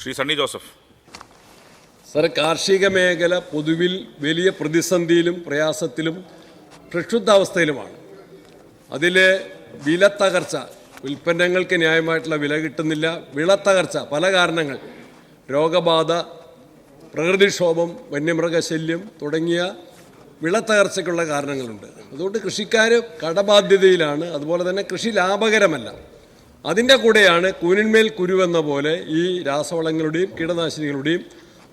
Shri Sunny Joseph. Sir കാർഷിക മേഖല പൊതുവിൽ വലിയ പ്രതിസന്ധിയിലും പ്രയാസത്തിലും പ്രക്ഷുബ്ധാവസ്ഥയിലുമാണ്. അതിൽ തകർച്ച ഉൽപ്പന്നങ്ങൾക്ക് ന്യായമായിട്ടുള്ള വില കിട്ടുന്നില്ല വിള തകർച്ച പല കാരണങ്ങൾ രോഗബാധ പ്രകൃതിക്ഷോഭം വന്യമൃഗശല്യം തുടങ്ങിയ വിളത്തകർച്ചയ്ക്കുള്ള കാരണങ്ങളുണ്ട്. അതുകൊണ്ട് കൃഷിക്കാർ കടബാധ്യതയിലാണ് അതുപോലെ തന്നെ കൃഷി ലാഭകരമല്ല. അതിന്റെ കൂടെയാണ് കൂനിന്മേൽ കുരുവെന്ന പോലെ ഈ രാസവളങ്ങളുടെയും കീടനാശിനികളുടെയും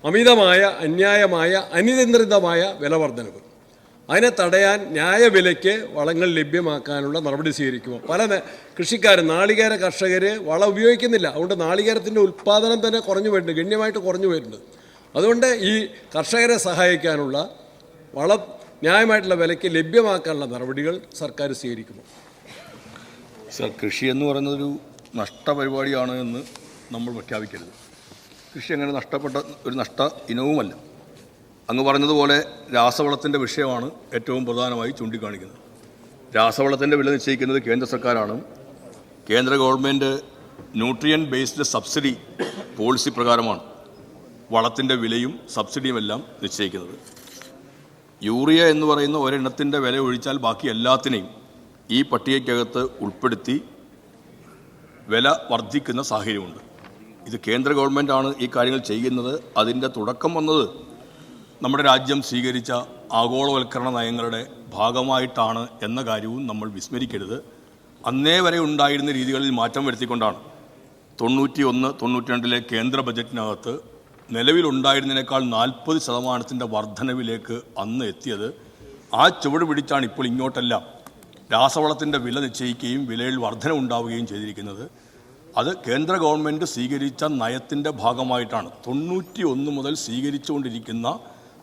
അമിതമായ അന്യായമായ അനിയന്ത്രിതമായ വിലവർദ്ധനവ്. അതിനെ തടയാൻ ന്യായവിലയ്ക്ക് വളങ്ങൾ ലഭ്യമാക്കാനുള്ള നടപടി സ്വീകരിക്കുമോ പല കൃഷിക്കാർ നാളികേര കർഷകർ വളം ഉപയോഗിക്കുന്നില്ല. അതുകൊണ്ട് നാളികേരത്തിന്റെ ഉൽപ്പാദനം തന്നെ കുറഞ്ഞു വരുന്നുണ്ട് ഗണ്യമായിട്ട് കുറഞ്ഞു വരുന്നുണ്ട് അതുകൊണ്ട് ഈ കർഷകരെ സഹായിക്കാനുള്ള വളം ന്യായമായിട്ടുള്ള വിലയ്ക്ക് ലഭ്യമാക്കാനുള്ള നടപടികൾ സർക്കാർ സ്വീകരിക്കുമോ സർ കൃഷി എന്ന് പറയുന്നതൊരു നഷ്ടപരിപാടിയാണ് എന്ന് നമ്മൾ പ്രഖ്യാപിക്കരുത്. കൃഷി അങ്ങനെ നഷ്ടപ്പെട്ട ഒരു നഷ്ട ഇനവുമല്ല. അങ്ങ് പറഞ്ഞതുപോലെ രാസവളത്തിന്റെ വിഷയമാണ് ഏറ്റവും പ്രധാനമായി ചൂണ്ടിക്കാണിക്കുന്നത്. രാസവളത്തിന്റെ വില നിശ്ചയിക്കുന്നത് കേന്ദ്ര സർക്കാരാണ്. കേന്ദ്ര government nutrient based subsidy policy പ്രകാരമാണ് വളത്തിന്റെ വിലയും സബ്സിഡിയുമെല്ലാം നിശ്ചയിക്കുന്നത്. യൂറിയ എന്ന് പറയുന്ന ഒരെണ്ണത്തിന്റെ വില ഒഴിച്ചാൽ ബാക്കി എല്ലാത്തിനെയും ഈ പട്ടികയ്ക്കകത്ത് ഉൾപ്പെടുത്തി വില വർദ്ധിക്കുന്ന സാഹചര്യമുണ്ട്. ഇത് കേന്ദ്ര ഗവൺമെന്റാണ് ഈ കാര്യങ്ങൾ ചെയ്യുന്നത്. അതിന്റെ തുടക്കം വന്നത് നമ്മുടെ രാജ്യം സ്വീകരിച്ച ആഗോളവൽക്കരണ നയങ്ങളുടെ ഭാഗമായിട്ടാണ് എന്ന കാര്യവും നമ്മൾ വിസ്മരിക്കരുത്. അന്നേ വരെ ഉണ്ടായിരുന്ന രീതികളിൽ മാറ്റം വരുത്തിക്കൊണ്ടാണ്. തൊണ്ണൂറ്റി ഒന്ന് തൊണ്ണൂറ്റി രണ്ടിലെ കേന്ദ്ര ബജറ്റിനകത്ത് നിലവിലുണ്ടായിരുന്നതിനേക്കാൾ നാൽപ്പത് ശതമാനത്തിന്റെ വർധനവിലേക്ക് അന്ന് എത്തിയത്. ആ ചുവട് പിടിച്ചാണ് ഇപ്പോൾ ഇങ്ങോട്ടെല്ലാം രാസവളത്തിന്റെ വില നിശ്ചയിക്കുകയും വിലയിൽ വർധന ഉണ്ടാവുകയും ചെയ്തിരിക്കുന്നത് അത് കേന്ദ്ര ഗവൺമെന്റ് സ്വീകരിച്ച നയത്തിന്റെ ഭാഗമായിട്ടാണ്. തൊണ്ണൂറ്റി ഒന്ന് മുതൽ സ്വീകരിച്ചുകൊണ്ടിരിക്കുന്ന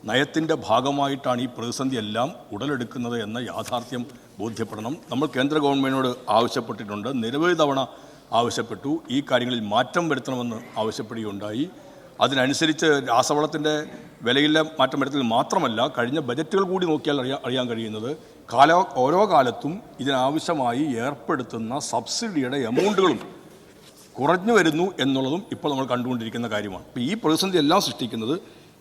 നയത്തിന്റെ ഭാഗമായിട്ടാണ് ഈ പ്രതിസന്ധി എല്ലാം ഉടലെടുക്കുന്നത് എന്ന യാഥാർത്ഥ്യം ബോധ്യപ്പെടണം. നമ്മൾ കേന്ദ്ര ഗവൺമെന്റിനോട് ആവശ്യപ്പെട്ടിട്ടുണ്ട്. നിരവധി തവണ ആവശ്യപ്പെട്ടു. ഈ കാര്യങ്ങളിൽ മാറ്റം വരുത്തണമെന്ന് ആവശ്യപ്പെടുകയുണ്ടായി. അതിനനുസരിച്ച് രാസവളത്തിന്റെ വിലയിലെ മാറ്റം വരുത്തൽ മാത്രമല്ല കഴിഞ്ഞ ബജറ്റുകൾ കൂടി നോക്കിയാൽ അറിയാൻ അറിയാൻ കഴിയുന്നത് കാല ഓരോ കാലത്തും ഇതിനാവശ്യമായി ഏർപ്പെടുത്തുന്ന സബ്സിഡിയുടെ എമൗണ്ടുകളും കുറഞ്ഞു വരുന്നു എന്നുള്ളതും ഇപ്പോൾ നമ്മൾ കണ്ടുകൊണ്ടിരിക്കുന്ന കാര്യമാണ്. ഇപ്പോൾ ഈ പ്രതിസന്ധി എല്ലാം സൃഷ്ടിക്കുന്നത്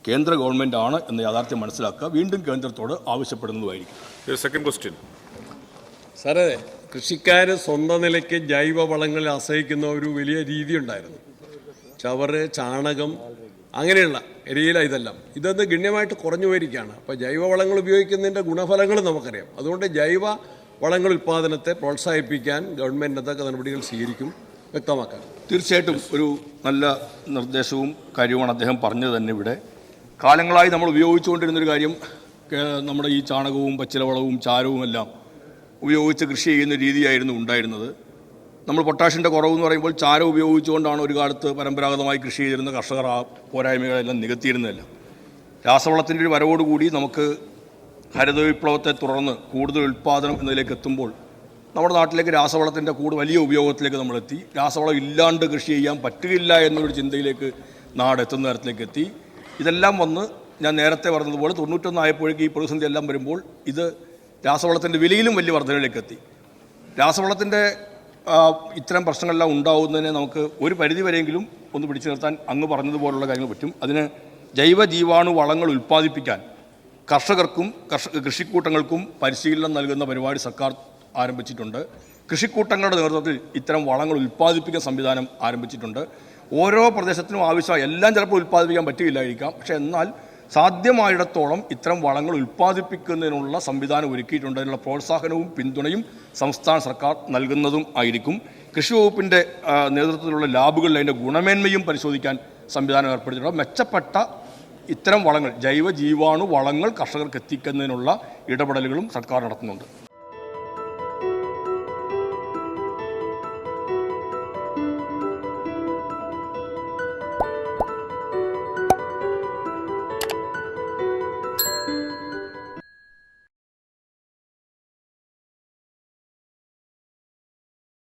കേന്ദ്ര ഗവൺമെന്റ് ആണ് എന്ന യാഥാർത്ഥ്യം മനസ്സിലാക്കുക. വീണ്ടും കേന്ദ്രത്തോട് ആവശ്യപ്പെടുന്നതുമായിരിക്കും. സെക്കൻഡ് ക്വസ്റ്റ്യൻ സാറേ കൃഷിക്കാർ സ്വന്തം നിലയ്ക്ക് ജൈവ വളങ്ങളിൽ ആശ്രയിക്കുന്ന ഒരു വലിയ രീതി ഉണ്ടായിരുന്നു. ചവറ് ചാണകം അങ്ങനെയുള്ള എരിയില ഇതെല്ലാം. ഇതൊന്ന് ഗണ്യമായിട്ട് കുറഞ്ഞു പോയിരിക്കുകയാണ്. അപ്പോൾ ജൈവ വളങ്ങൾ ഉപയോഗിക്കുന്നതിന്റെ ഗുണഫലങ്ങൾ നമുക്കറിയാം. അതുകൊണ്ട് ജൈവ വളങ്ങൾ ഉൽപ്പാദനത്തെ പ്രോത്സാഹിപ്പിക്കാൻ ഗവൺമെന്റ് എന്തൊക്കെ നടപടികൾ സ്വീകരിക്കും വ്യക്തമാക്കാൻ തീർച്ചയായിട്ടും ഒരു നല്ല നിർദ്ദേശവും കാര്യവുമാണ് അദ്ദേഹം പറഞ്ഞത് തന്നെ ഇവിടെ. കാലങ്ങളായി നമ്മൾ ഉപയോഗിച്ചുകൊണ്ടിരുന്നൊരു കാര്യം നമ്മുടെ ഈ ചാണകവും പച്ചിലവളവും ചാരവും എല്ലാം ഉപയോഗിച്ച് കൃഷി ചെയ്യുന്ന രീതിയായിരുന്നു ഉണ്ടായിരുന്നത്. നമ്മൾ പൊട്ടാഷിന്റെ കുറവെന്ന് പറയുമ്പോൾ ചാരം ഉപയോഗിച്ചുകൊണ്ടാണ് ഒരു കാലത്ത് പരമ്പരാഗതമായി കൃഷി ചെയ്തിരുന്ന കർഷകർ ആ പോരായ്മകളെല്ലാം നികത്തിയിരുന്നില്ല രാസവളത്തിന്റെ ഒരു വരവോടുകൂടി നമുക്ക് ഹരിത വിപ്ലവത്തെ തുടർന്ന് കൂടുതൽ ഉൽപ്പാദനം എന്നതിലേക്ക് എത്തുമ്പോൾ നമ്മുടെ നാട്ടിലേക്ക് രാസവളത്തിന്റെ കൂടുതൽ വലിയ ഉപയോഗത്തിലേക്ക് നമ്മളെത്തി. രാസവളം ഇല്ലാണ്ട് കൃഷി ചെയ്യാൻ പറ്റുകയില്ല എന്നൊരു ചിന്തയിലേക്ക് നാട് എത്തുന്ന തരത്തിലേക്ക് എത്തി. ഇതെല്ലാം വന്ന് ഞാൻ നേരത്തെ പറഞ്ഞതുപോലെ തൊണ്ണൂറ്റൊന്ന് ആയപ്പോഴേക്ക് ഈ പ്രതിസന്ധി എല്ലാം വരുമ്പോൾ ഇത് രാസവളത്തിന്റെ വിലയിലും വലിയ വർധനയിലേക്ക് എത്തി. രാസവളത്തിന്റെ ഇത്തരം പ്രശ്നങ്ങളെല്ലാം ഉണ്ടാവുന്നതിനെ നമുക്ക് ഒരു പരിധി വരെയെങ്കിലും ഒന്ന് പിടിച്ചു നിർത്താൻ അങ്ങ് പറഞ്ഞതുപോലുള്ള കാര്യങ്ങൾ പറ്റും. അതിന് ജൈവ ജീവാണു വളങ്ങൾ ഉൽപ്പാദിപ്പിക്കാൻ കർഷകർക്കും കർഷക കൃഷിക്കൂട്ടങ്ങൾക്കും പരിശീലനം നൽകുന്ന പരിപാടി സർക്കാർ ആരംഭിച്ചിട്ടുണ്ട്. കൃഷിക്കൂട്ടങ്ങളുടെ നേതൃത്വത്തിൽ ഇത്തരം വളങ്ങൾ ഉൽപ്പാദിപ്പിക്കുന്ന സംവിധാനം ആരംഭിച്ചിട്ടുണ്ട്. ഓരോ പ്രദേശത്തിനും ആവശ്യമായ എല്ലാം ചിലപ്പോൾ ഉൽപ്പാദിപ്പിക്കാൻ പറ്റില്ലായിരിക്കാം പക്ഷേ എന്നാൽ സാധ്യമായിടത്തോളം ഇത്തരം വളങ്ങൾ ഉൽപ്പാദിപ്പിക്കുന്നതിനുള്ള സംവിധാനം ഒരുക്കിയിട്ടുണ്ട്. അതിനുള്ള പ്രോത്സാഹനവും പിന്തുണയും സംസ്ഥാന സർക്കാർ നൽകുന്നതും ആയിരിക്കും. കൃഷി വകുപ്പിന്റെ നേതൃത്വത്തിലുള്ള ലാബുകളിൽ അതിന്റെ ഗുണമേന്മയും പരിശോധിക്കാൻ സംവിധാനം ഏർപ്പെടുത്തിയിട്ടുണ്ട്. മെച്ചപ്പെട്ട ഇത്തരം വളങ്ങൾ ജൈവ ജീവാണു വളങ്ങൾ കർഷകർക്ക് എത്തിക്കുന്നതിനുള്ള ഇടപെടലുകളും സർക്കാർ നടത്തുന്നുണ്ട്.